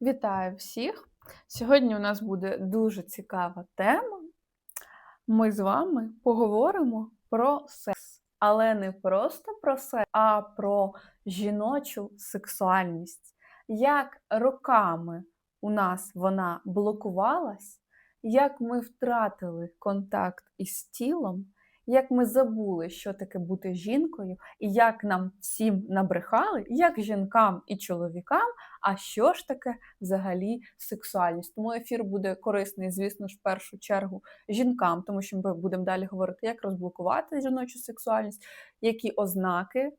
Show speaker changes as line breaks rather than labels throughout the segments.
Вітаю всіх! Сьогодні у нас буде дуже цікава тема. Ми з вами поговоримо про секс, але не просто про секс, а про жіночу сексуальність. Як роками у нас вона блокувалась, як ми втратили контакт із тілом, як ми забули, що таке бути жінкою, і як нам всім набрехали, як жінкам і чоловікам, а що ж таке взагалі сексуальність. Тому ефір буде корисний, звісно ж, в першу чергу жінкам, тому що ми будемо далі говорити, як розблокувати жіночу сексуальність, які ознаки.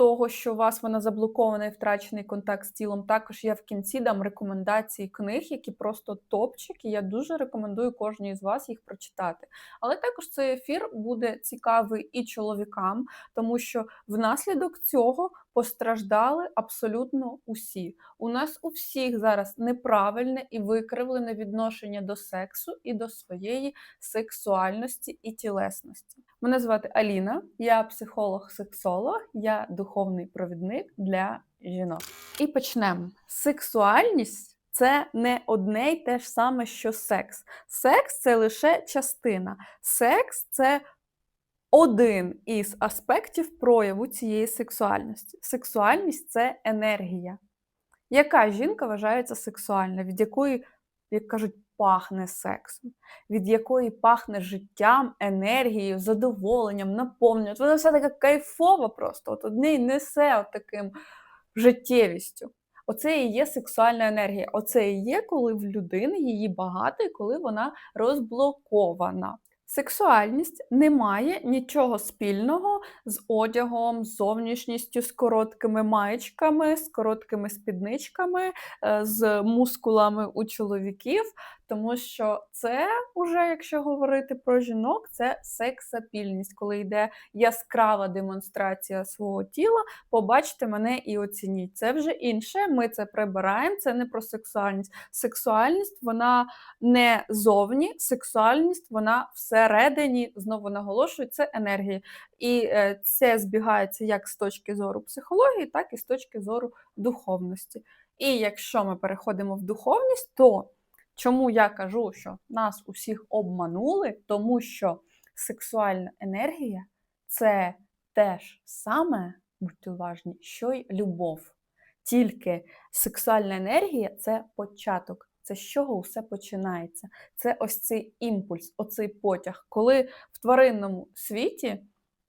Того, що у вас вона заблокована і втрачений контакт з тілом, також я в кінці дам рекомендації книг, які просто топчик, і я дуже рекомендую кожній з вас їх прочитати. Але також цей ефір буде цікавий і чоловікам, тому що внаслідок цього постраждали абсолютно усі. У нас у всіх зараз неправильне і викривлене відношення до сексу і до своєї сексуальності і тілесності. Мене звати Аліна, я психолог-сексолог, я духовний провідник для жінок. І почнемо. Сексуальність це не одне й те ж саме, що секс. Секс це лише частина. Секс це один із аспектів прояву цієї сексуальності. Сексуальність це енергія. Яка жінка вважається сексуальна, від якої, як кажуть, пахне сексом, від якої пахне життям, енергією, задоволенням, наповненням. Вона все така кайфова просто, от одне несе от таким життєвістю. Оце і є сексуальна енергія. Оце і є, коли в людини її багато і коли вона розблокована. Сексуальність не має нічого спільного з одягом, з зовнішністю, з короткими маєчками, з короткими спідничками, е, з мускулами у чоловіків, тому що це вже, якщо говорити про жінок, це сексапільність, коли йде яскрава демонстрація свого тіла, побачте мене і оцініть. Це вже інше. Ми це прибираємо, це не про сексуальність. Сексуальність вона не зовні, сексуальність вона всередині, знову наголошую, це енергія. І е, це збігається як з точки зору психології, так і з точки зору духовності. І якщо ми переходимо в духовність, то Чому я кажу, що нас усіх обманули? Тому що сексуальна енергія це те ж саме, будьте уважні, що й любов. Тільки сексуальна енергія це початок. Це з чого все починається. Це ось цей імпульс, оцей потяг. Коли в тваринному світі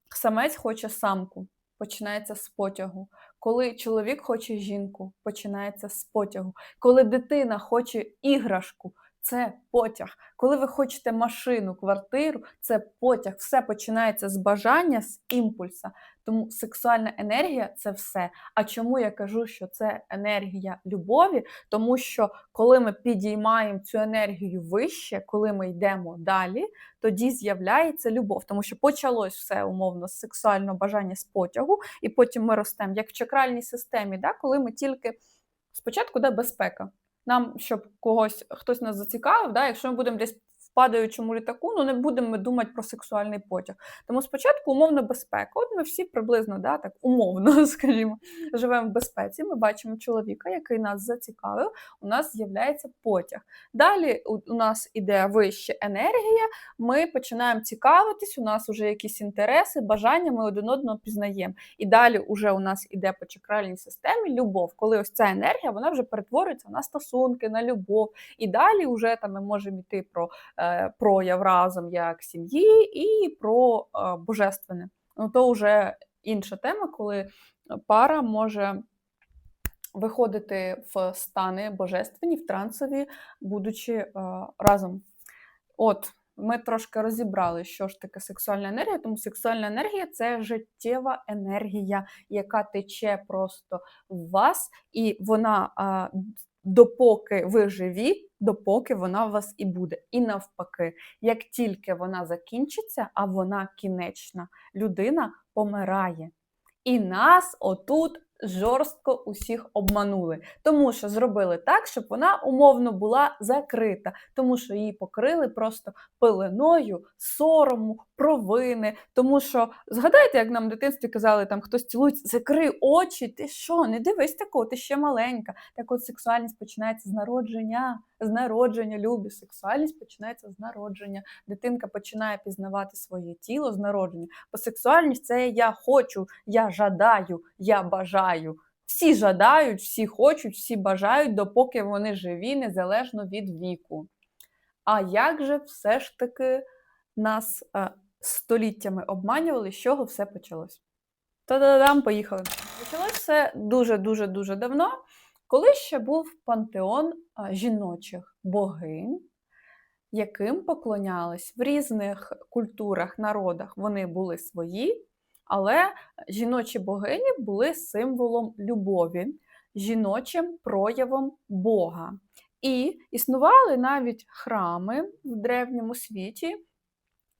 самець хоче самку, починається з потягу. Коли чоловік хоче жінку, починається з потягу. Коли дитина хоче іграшку, це потяг. Коли ви хочете машину, квартиру, це потяг. Все починається з бажання, з імпульса. Тому сексуальна енергія це все. А чому я кажу, що це енергія любові? Тому що коли ми підіймаємо цю енергію вище, коли ми йдемо далі, тоді з'являється любов. Тому що почалось все умовно з сексуального бажання з потягу, і потім ми ростемо, як в чакральній системі, да? коли ми тільки спочатку де безпека нам, щоб когось хтось нас зацікавив, да, якщо ми будемо десь падаючому літаку, ну не будемо ми думати про сексуальний потяг. Тому спочатку умовна безпека. От ми всі приблизно да, так умовно, скажімо, живемо в безпеці. Ми бачимо чоловіка, який нас зацікавив, у нас з'являється потяг. Далі у, нас іде вища енергія, ми починаємо цікавитись, у нас вже якісь інтереси, бажання, ми один одного пізнаємо. І далі вже у нас іде по чакральній системі любов, коли ось ця енергія вона вже перетворюється на стосунки, на любов. І далі вже там ми можемо йти про. Е, прояв разом як сім'ї, і про е, божественне. Ну, то вже інша тема, коли пара може виходити в стани божественні, в трансові, будучи е, разом. От. Ми трошки розібрали, що ж таке сексуальна енергія, тому сексуальна енергія це життєва енергія, яка тече просто в вас, і вона допоки ви живі, допоки вона у вас і буде. І навпаки, як тільки вона закінчиться, а вона кінечна, людина помирає. І нас отут жорстко усіх обманули, тому що зробили так, щоб вона умовно була закрита, тому що її покрили просто пеленою, сорому, провини. Тому що згадайте, як нам в дитинстві казали, там хтось цілується, закрий очі, ти що, не дивись такого, ти ще маленька. Так от сексуальність починається з народження, з народження, любі. Сексуальність починається з народження. Дитинка починає пізнавати своє тіло з народження. Бо сексуальність це я хочу, я жадаю, я бажаю. Всі жадають, всі хочуть, всі бажають, допоки вони живі, незалежно від віку. А як же все ж таки нас е, століттями обманювали, з чого все почалось? Та-да-дам, поїхали. Почалось все дуже-дуже дуже давно, коли ще був пантеон жіночих богинь, яким поклонялись в різних культурах, народах вони були свої, але жіночі богині були символом любові, жіночим проявом Бога. І існували навіть храми в древньому світі,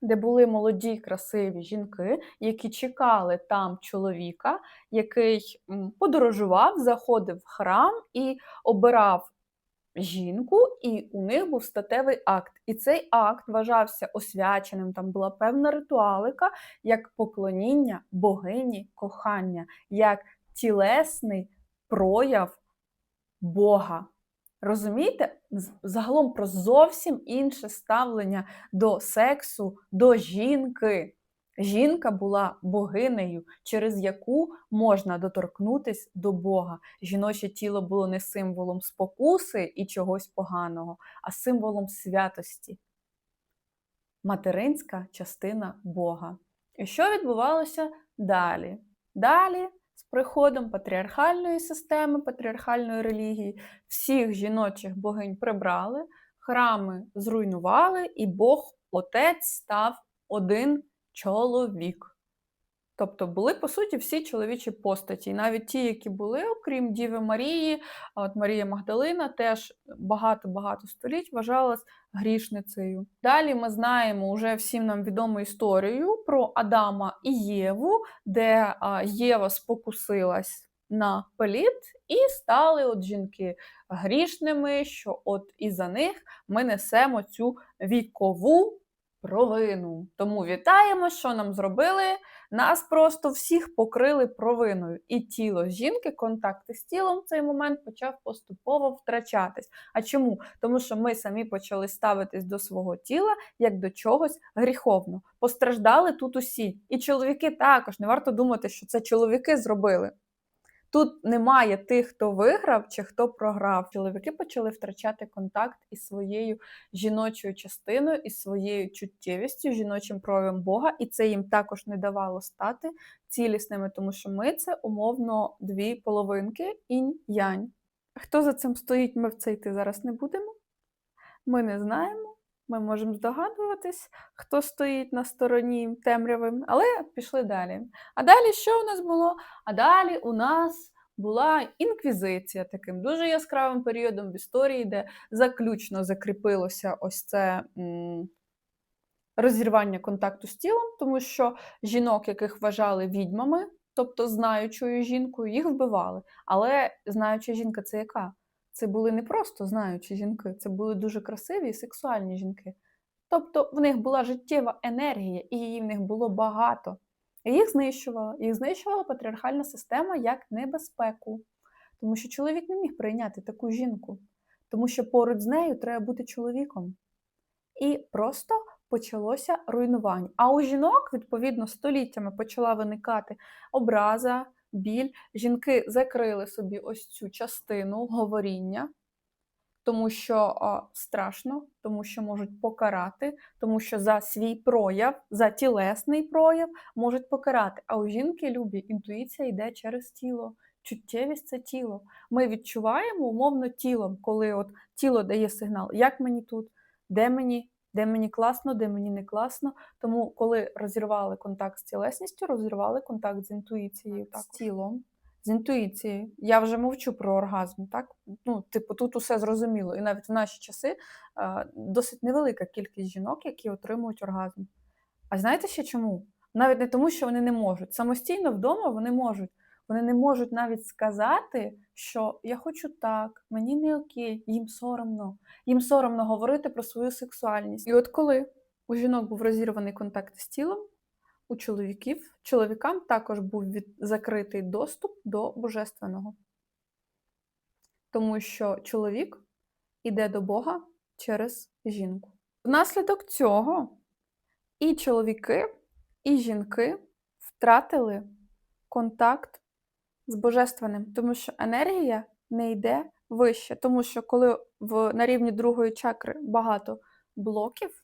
де були молоді красиві жінки, які чекали там чоловіка, який подорожував, заходив в храм і обирав жінку, і у них був статевий акт. І цей акт вважався освяченим. Там була певна ритуалика, як поклоніння богині кохання, як тілесний прояв Бога. Розумієте? Загалом про зовсім інше ставлення до сексу, до жінки. Жінка була богинею, через яку можна доторкнутись до Бога. Жіноче тіло було не символом спокуси і чогось поганого, а символом святості. Материнська частина Бога. І що відбувалося далі? Далі, з приходом патріархальної системи, патріархальної релігії, всіх жіночих богинь прибрали, храми зруйнували, і Бог Отець став один чоловік. Тобто були, по суті, всі чоловічі постаті. І навіть ті, які були, окрім Діви Марії, от Марія Магдалина теж багато-багато століть вважалась грішницею. Далі ми знаємо вже всім нам відому історію про Адама і Єву, де Єва спокусилась на пеліт, і стали от жінки грішними, що от і за них ми несемо цю вікову провину. Тому вітаємо, що нам зробили. Нас просто всіх покрили провиною. І тіло жінки, контакти з тілом в цей момент почав поступово втрачатись. А чому? Тому що ми самі почали ставитись до свого тіла як до чогось гріховного. Постраждали тут усі. І чоловіки також. Не варто думати, що це чоловіки зробили. Тут немає тих, хто виграв чи хто програв. Чоловіки почали втрачати контакт із своєю жіночою частиною, із своєю чуттєвістю, жіночим проявом Бога, і це їм також не давало стати цілісними, тому що ми це умовно дві половинки інь-янь. Хто за цим стоїть, ми в це йти зараз не будемо. Ми не знаємо. Ми можемо здогадуватись, хто стоїть на стороні темряви, але пішли далі. А далі що у нас було? А далі у нас була інквізиція таким дуже яскравим періодом в історії, де заключно закріпилося ось це розірвання контакту з тілом, тому що жінок, яких вважали відьмами, тобто знаючою жінкою, їх вбивали. Але знаюча жінка це яка? Це були не просто знаючі жінки, це були дуже красиві і сексуальні жінки. Тобто в них була життєва енергія, і її в них було багато. І їх знищувала. Їх знищувала патріархальна система як небезпеку. Тому що чоловік не міг прийняти таку жінку, тому що поруч з нею треба бути чоловіком. І просто почалося руйнування. А у жінок, відповідно, століттями почала виникати образа, біль. Жінки закрили собі ось цю частину говоріння, тому що страшно, тому що можуть покарати, тому що за свій прояв, за тілесний прояв можуть покарати. А у жінки любі інтуїція йде через тіло. Чуттєвість це тіло. Ми відчуваємо умовно тілом, коли от тіло дає сигнал, як мені тут, де мені, де мені класно, де мені не класно. Тому, коли розірвали контакт з тілесністю, розірвали контакт з інтуїцією, так, з тілом, з інтуїцією. Я вже мовчу про оргазм, так? Ну, типу, тут усе зрозуміло. І навіть в наші часи е, досить невелика кількість жінок, які отримують оргазм. А знаєте ще чому? Навіть не тому, що вони не можуть. Самостійно вдома вони можуть. Вони не можуть навіть сказати, що я хочу так, мені не окей, їм соромно. Їм соромно говорити про свою сексуальність. І от коли у жінок був розірваний контакт з тілом, у чоловіків, чоловікам також був від... закритий доступ до божественного. Тому що чоловік іде до Бога через жінку. Внаслідок цього і чоловіки, і жінки втратили контакт з божественним, тому що енергія не йде вище. Тому що коли в, на рівні другої чакри багато блоків,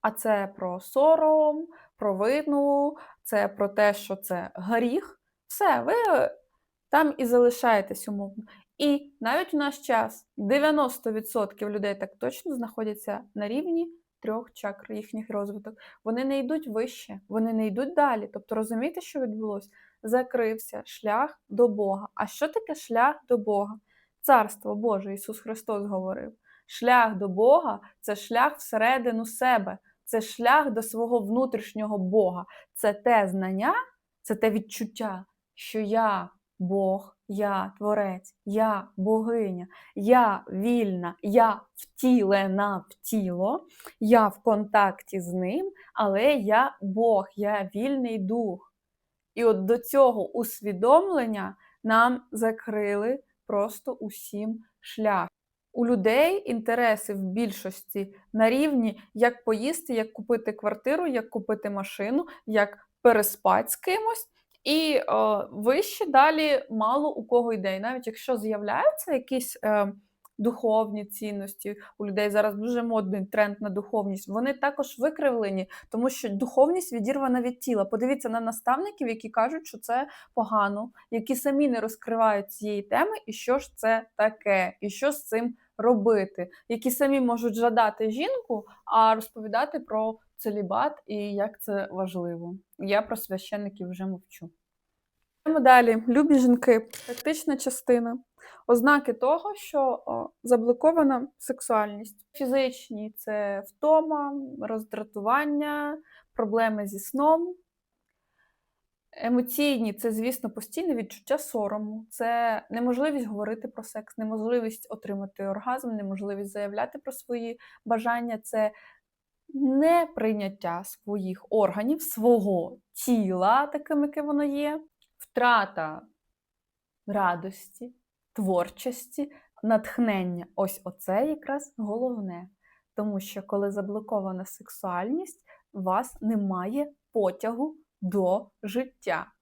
а це про сором, про вину, це про те, що це гріх, все, ви там і залишаєтесь умовно. І навіть у наш час 90% людей так точно знаходяться на рівні трьох чакр, їхніх розвиток. Вони не йдуть вище, вони не йдуть далі. Тобто, розумієте, що відбулося? Закрився шлях до Бога. А що таке шлях до Бога? Царство Боже, Ісус Христос говорив. Шлях до Бога це шлях всередину себе, це шлях до свого внутрішнього Бога. Це те знання, це те відчуття, що я Бог, я Творець, я богиня, я вільна, я втілена в тіло, я в контакті з ним, але я Бог, я вільний дух. І от до цього усвідомлення нам закрили просто усім шлях. У людей інтереси в більшості на рівні, як поїсти, як купити квартиру, як купити машину, як переспати з кимось. І о, вище далі мало у кого йде. І навіть якщо з'являються якісь е, духовні цінності, у людей зараз дуже модний тренд на духовність, вони також викривлені, тому що духовність відірвана від тіла. Подивіться на наставників, які кажуть, що це погано, які самі не розкривають цієї теми, і що ж це таке, і що з цим робити, які самі можуть жадати жінку, а розповідати про целібат і як це важливо. Я про священників вже мовчу. Далі, любі жінки, практична частина. Ознаки того, що заблокована сексуальність. Фізичні це втома, роздратування, проблеми зі сном. Емоційні це, звісно, постійне відчуття сорому, це неможливість говорити про секс, неможливість отримати оргазм, неможливість заявляти про свої бажання, це неприйняття своїх органів, свого тіла, таким, яке воно є, втрата радості, творчості, натхнення. Ось оце якраз головне. Тому що, коли заблокована сексуальність, у вас немає потягу до життя.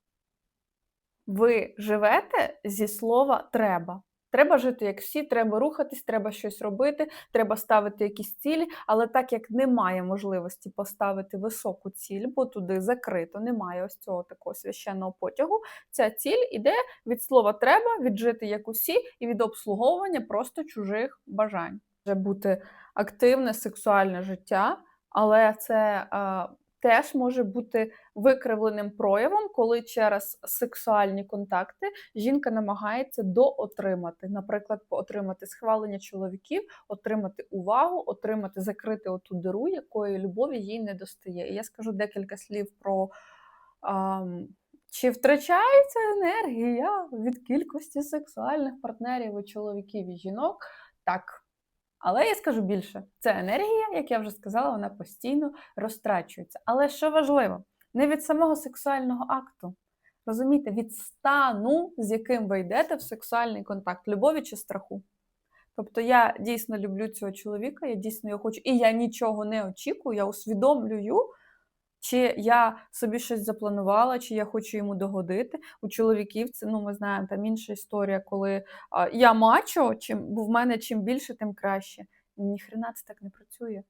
Ви живете зі слова треба. Треба жити, як всі, треба рухатись, треба щось робити, треба ставити якісь цілі, але так як немає можливості поставити високу ціль, бо туди закрито, немає ось цього такого священного потягу, ця ціль іде від слова треба, від жити як усі, і від обслуговування просто чужих бажань. Може бути активне сексуальне життя, але це теж може бути викривленим проявом, коли через сексуальні контакти жінка намагається доотримати, наприклад, отримати схвалення чоловіків, отримати увагу, отримати закрити оту диру, якої любові їй не достає. І я скажу декілька слів про. Um, чи втрачається енергія від кількості сексуальних партнерів у чоловіків і жінок? Так, але я скажу більше, це енергія, як я вже сказала, вона постійно розтрачується. Але що важливо, не від самого сексуального акту. Розумієте, від стану, з яким ви йдете в сексуальний контакт, любові чи страху. Тобто я дійсно люблю цього чоловіка, я дійсно його хочу, і я нічого не очікую, я усвідомлюю, чи я собі щось запланувала, чи я хочу йому догодити. У чоловіків це ну ми знаємо там інша історія, коли а, я мачо, чим бо в мене чим більше, тим краще. Ніхрена це так не працює.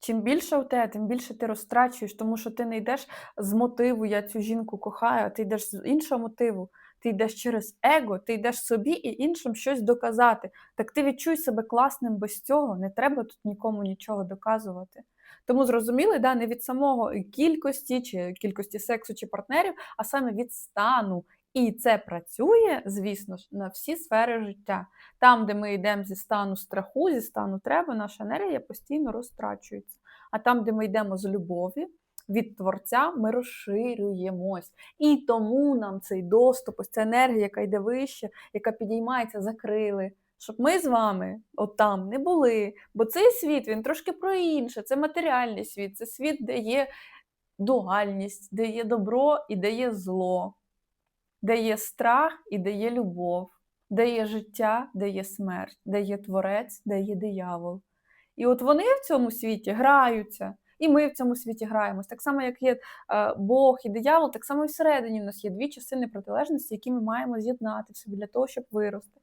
Чим більше у тебе, тим більше ти розтрачуєш, тому що ти не йдеш з мотиву, я цю жінку кохаю, а ти йдеш з іншого мотиву. Ти йдеш через его, ти йдеш собі і іншим щось доказати. Так ти відчуй себе класним без цього, не треба тут нікому нічого доказувати. Тому зрозуміли, да, не від самого кількості чи кількості сексу чи партнерів, а саме від стану. І це працює, звісно ж, на всі сфери життя. Там, де ми йдемо зі стану страху, зі стану треба, наша енергія постійно розтрачується. А там, де ми йдемо з любові, від творця, ми розширюємось. І тому нам цей доступ, ось ця енергія, яка йде вище, яка підіймається, закрили. Щоб ми з вами отам не були. Бо цей світ він трошки про інше. Це матеріальний світ, це світ, де є дуальність, де є добро і де є зло, де є страх і де є любов, де є життя, де є смерть, де є творець, де є диявол. І от вони в цьому світі граються, і ми в цьому світі граємось. Так само, як є е, Бог і диявол, так само і всередині в нас є дві частини протилежності, які ми маємо з'єднати в собі для того, щоб вирости.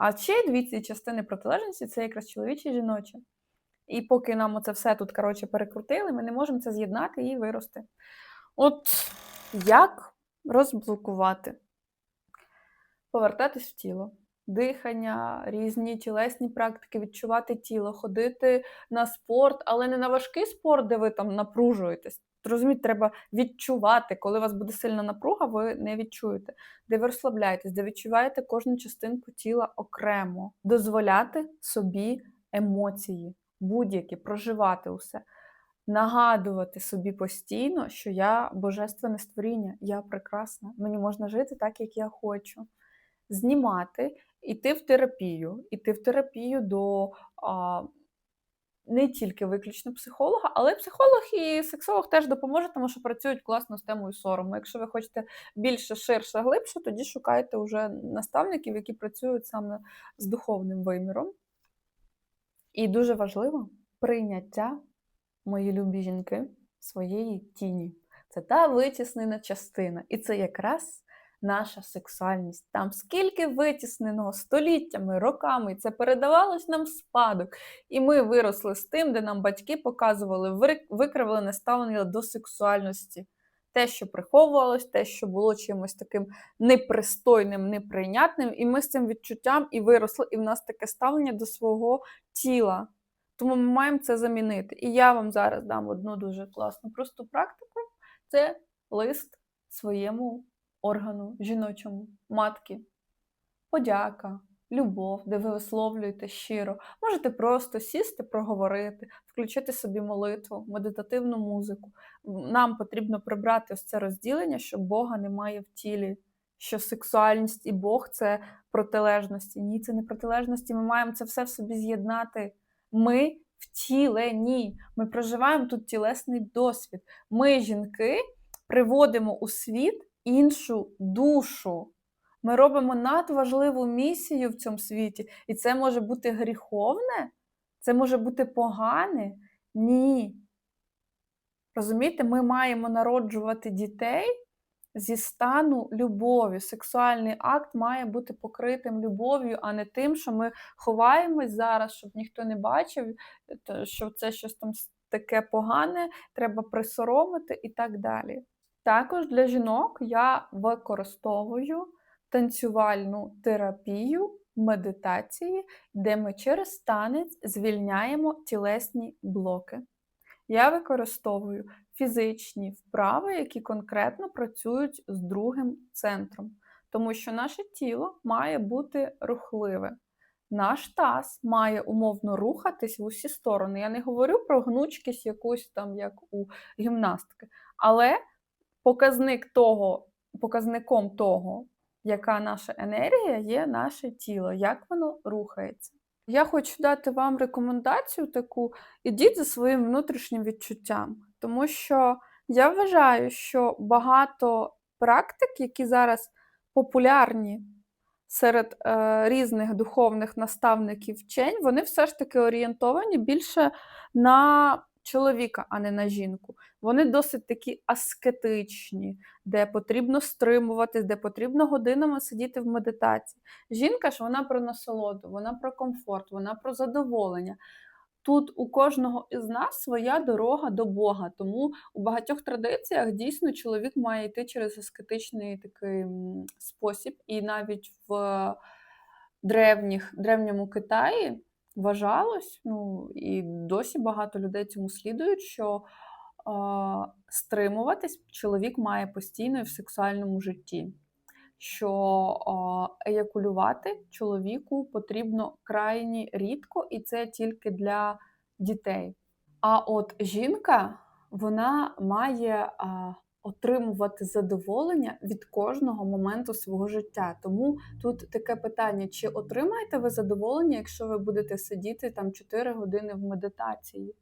А ще дві ці частини протилежності це якраз чоловіче і жіноче. І поки нам оце все тут коротше, перекрутили, ми не можемо це з'єднати і вирости. От як розблокувати? Повертатись в тіло, дихання, різні тілесні практики, відчувати тіло, ходити на спорт, але не на важкий спорт, де ви там напружуєтесь. Розумієте, треба відчувати, коли у вас буде сильна напруга, ви не відчуєте, де ви розслабляєтесь, де відчуваєте кожну частинку тіла окремо, дозволяти собі емоції, будь-які, проживати усе, нагадувати собі постійно, що я божественне створіння, я прекрасна, мені можна жити так, як я хочу. Знімати, іти в терапію, іти в терапію до а, не тільки виключно психолога, але психолог і сексолог теж допоможе, тому що працюють класно з темою сорому. Якщо ви хочете більше, ширше, глибше, тоді шукайте вже наставників, які працюють саме з духовним виміром. І дуже важливо прийняття, мої любі жінки, своєї тіні. Це та витіснена частина. І це якраз наша сексуальність. Там скільки витісненого століттями, роками, це передавалось нам спадок. І ми виросли з тим, де нам батьки показували викривлене ставлення до сексуальності. Те, що приховувалось, те, що було чимось таким непристойним, неприйнятним, і ми з цим відчуттям і виросли, і в нас таке ставлення до свого тіла. Тому ми маємо це замінити. І я вам зараз дам одну дуже класну просту практику: це лист своєму органу жіночому, матки, подяка, любов, де ви висловлюєте щиро. Можете просто сісти, проговорити, включити собі молитву, медитативну музику. Нам потрібно прибрати ось це розділення, що Бога немає в тілі. Що сексуальність і Бог це протилежності. Ні, це не протилежності. Ми маємо це все в собі з'єднати. Ми втілені, ми проживаємо тут тілесний досвід. Ми, жінки, приводимо у світ іншу душу. Ми робимо надважливу місію в цьому світі. І це може бути гріховне, це може бути погане. Ні. Розумієте, ми маємо народжувати дітей зі стану любові. Сексуальний акт має бути покритим любов'ю, а не тим, що ми ховаємось зараз, щоб ніхто не бачив, що це щось там таке погане, треба присоромити і так далі. Також для жінок я використовую танцювальну терапію, медитації, де ми через танець звільняємо тілесні блоки. Я використовую фізичні вправи, які конкретно працюють з другим центром, тому що наше тіло має бути рухливе. Наш таз має умовно рухатись в усі сторони. Я не говорю про гнучкість якусь там, як у гімнастки, але показник того, показником того, яка наша енергія, є наше тіло, як воно рухається. Я хочу дати вам рекомендацію таку: ідіть за своїм внутрішнім відчуттям, тому що я вважаю, що багато практик, які зараз популярні серед е, різних духовних наставників вчень, вони все ж таки орієнтовані більше на чоловіка, а не на жінку. Вони досить такі аскетичні, де потрібно стримуватись, де потрібно годинами сидіти в медитації. Жінка ж вона про насолоду, вона про комфорт, вона про задоволення. Тут у кожного із нас своя дорога до Бога, тому у багатьох традиціях дійсно чоловік має йти через аскетичний такий спосіб, і навіть в древніх, древньому Китаї вважалось, ну і досі багато людей цьому слідують, що е, стримуватись чоловік має постійно в сексуальному житті. Що е, еякулювати чоловіку потрібно крайні рідко, і це тільки для дітей. А от жінка вона має а, отримувати задоволення від кожного моменту свого життя. Тому тут таке питання: чи отримаєте ви задоволення, якщо ви будете сидіти там 4 години в медитації?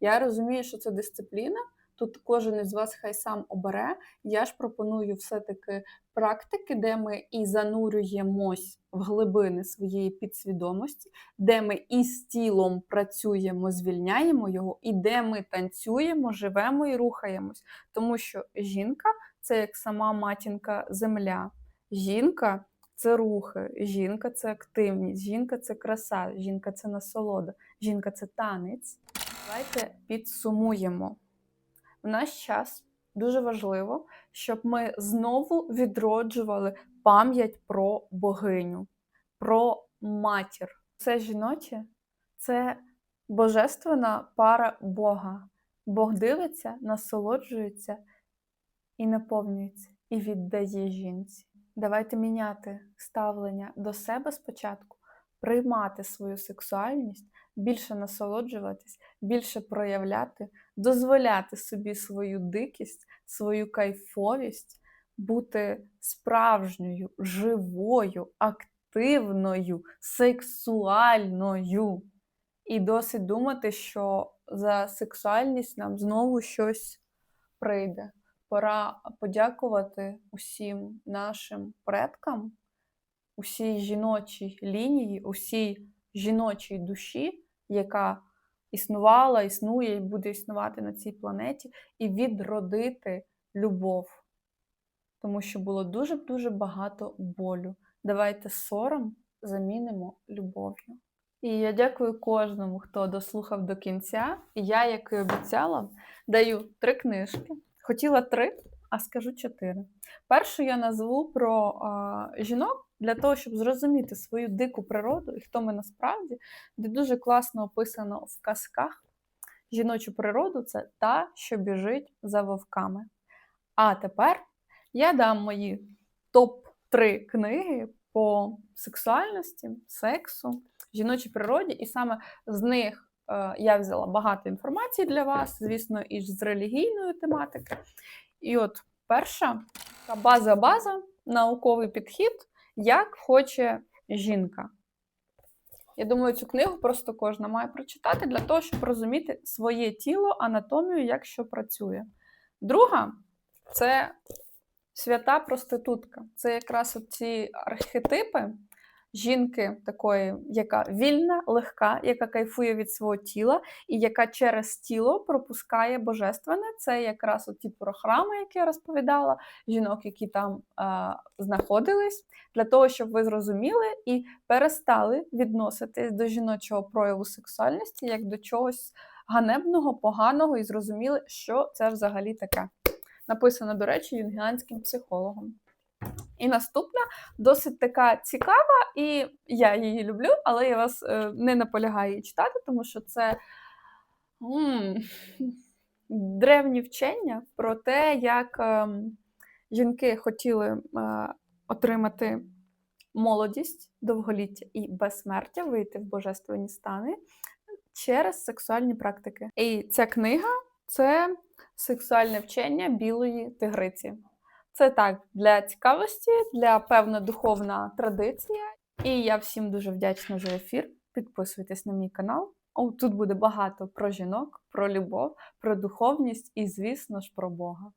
Я розумію, що це дисципліна. Тут кожен із вас хай сам обере. Я ж пропоную все-таки практики, де ми і занурюємось в глибини своєї підсвідомості, де ми і з тілом працюємо, звільняємо його, і де ми танцюємо, живемо і рухаємось. Тому що жінка це як сама матінка земля. Жінка це рухи, жінка це активність, жінка це краса, жінка це насолода, жінка це танець. Давайте підсумуємо. В наш час дуже важливо, щоб ми знову відроджували пам'ять про богиню, про матір. Це жіноче це божественна пара Бога. Бог дивиться, насолоджується і наповнюється, і віддає жінці. Давайте міняти ставлення до себе спочатку, приймати свою сексуальність, більше насолоджуватись, більше проявляти, дозволяти собі свою дикість, свою кайфовість, бути справжньою, живою, активною, сексуальною. І досить думати, що за сексуальність нам знову щось прийде. Пора подякувати усім нашим предкам, усій жіночій лінії, усій жіночій душі, яка існувала, існує і буде існувати на цій планеті, і відродити любов. Тому що було дуже-дуже багато болю. Давайте сором замінимо любов'ю. І я дякую кожному, хто дослухав до кінця. І я, як і обіцяла, даю три книжки. Хотіла три, а скажу чотири. Першу я назву про а, жінок для того, щоб зрозуміти свою дику природу і хто ми насправді, де дуже класно описано в казках жіночу природу це та, що біжить за вовками. А тепер я дам мої топ-3 книги по сексуальності, сексу, жіночій природі, і саме з них е, я взяла багато інформації для вас, звісно, і з релігійної тематики. І от перша база-база, науковий підхід, як хоче жінка. Я думаю, цю книгу просто кожна має прочитати для того, щоб розуміти своє тіло, анатомію, як що працює. Друга це свята проститутка. Це якраз ці архетипи жінки, такої, яка вільна, легка, яка кайфує від свого тіла, і яка через тіло пропускає божественне. Це якраз от ті програми, які я розповідала, жінок, які там а, знаходились, для того, щоб ви зрозуміли і перестали відноситись до жіночого прояву сексуальності як до чогось ганебного, поганого, і зрозуміли, що це взагалі таке. Написано, до речі, юнгіанським психологом. І наступна досить така цікава, і я її люблю, але я вас е, не наполягаю її читати, тому що це м древні вчення про те, як е, жінки хотіли е, отримати молодість, довголіття і безсмертя, вийти в божественні стани через сексуальні практики. І ця книга це сексуальне вчення білої тигриці. Це так для цікавості, для певна духовна традиція. І я всім дуже вдячна за ефір. Підписуйтесь на мій канал. О, тут буде багато про жінок, про любов, про духовність і, звісно ж, про Бога.